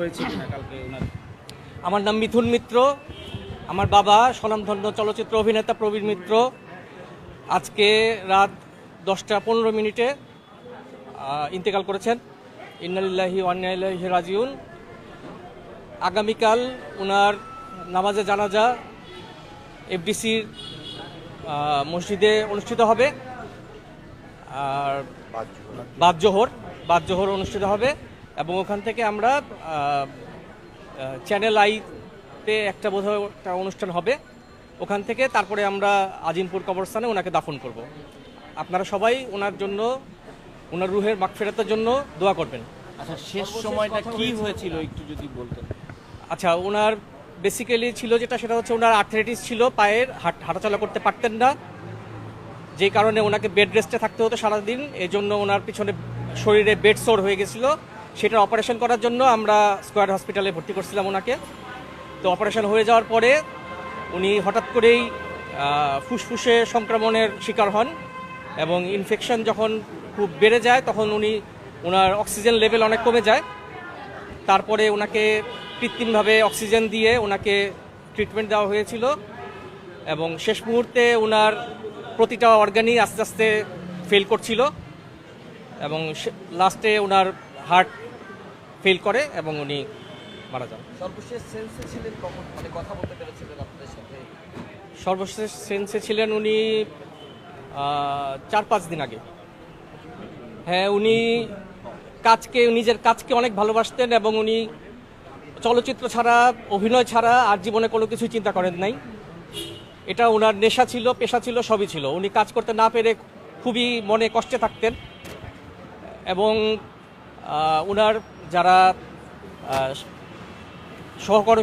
হয়েছে কিনা কালকে ওনার? আমার নাম মিথুন মিত্র। আমার বাবা স্বনামধন্য চলচ্চিত্র অভিনেতা প্রবীণ মিত্র। আজকে রাত দশটা পনেরো মিনিটে ইন্তেকাল করেছেন। ইন্নালিল্লাহি ওয়ান্নাইলাহি রাজিউন। আগামীকাল ওনার নামাজে জানাজা এফডিসির মসজিদে অনুষ্ঠিত হবে। আর বাদ জোহর বাদ জোহর অনুষ্ঠিত হবে। এবং ওখান থেকে আমরা চ্যানেল আইতে একটা বোধহয় একটা অনুষ্ঠান হবে। ওখান থেকে তারপরে আমরা আজিমপুর কবরস্থানে ওনাকে দাফন করব। আপনারা সবাই ওনার জন্য ওনার রুহের মাগফেরাতের জন্য দোয়া করবেন। আচ্ছা শেষ সময়টা কি হয়েছিল। একটু যদি বলতেন? আচ্ছা ওনার বেসিক্যালি ছিল যেটা সেটা হচ্ছে ওনার আর্থারাইটিস ছিল পায়ের হাট- হাঁটাচলা করতে পারতেন না। যে কারণে ওনাকে বেড রেস্টে থাকতে হতো সারাদিন। এই জন্য ওনার পিছনে শরীরে বেড সোর হয়ে গেছিল। সেটার অপারেশন করার জন্য আমরা স্কোয়ার হসপিটালে ভর্তি করছিলাম ওনাকে। তো অপারেশন হয়ে যাওয়ার পরে উনি হঠাৎ করেই ফুসফুসে সংক্রমণের শিকার হন এবং ইনফেকশন যখন খুব বেড়ে যায়, তখন উনি ওনার অক্সিজেন লেভেল অনেক কমে যায়। তারপরে ওনাকে কৃত্রিমভাবে অক্সিজেন দিয়ে ওনাকে ট্রিটমেন্ট দেওয়া হয়েছিল এবং শেষ মুহূর্তে ওনার প্রতিটা অর্গানই আস্তে আস্তে ফেল করছিল এবং লাস্টে ওনার হার্ট ফেল করে এবং উনি মারা যান। সর্বশেষ সেন্সে ছিলেন কখন? মানে কথা বলতে পেরেছিলেন আপনাদের সাথে? সর্বশেষ সেন্সে ছিলেন উনি চার পাঁচ দিন আগে। হ্যাঁ উনি কাজকে নিজের কাজকে অনেক ভালোবাসতেন এবং উনি চলচ্চিত্র ছাড়া অভিনয় ছাড়া আর জীবনে কোনো কিছু চিন্তা করেন নাই। এটা ওনার নেশা ছিল পেশা ছিল সবই ছিল। উনি কাজ করতে না পেরে খুবই মনে কষ্টে থাকতেন এবং ওনার যারা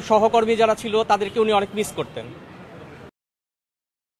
সহকর্মী যারা ছিল তাদেরকে উনি অনেক মিস করতেন।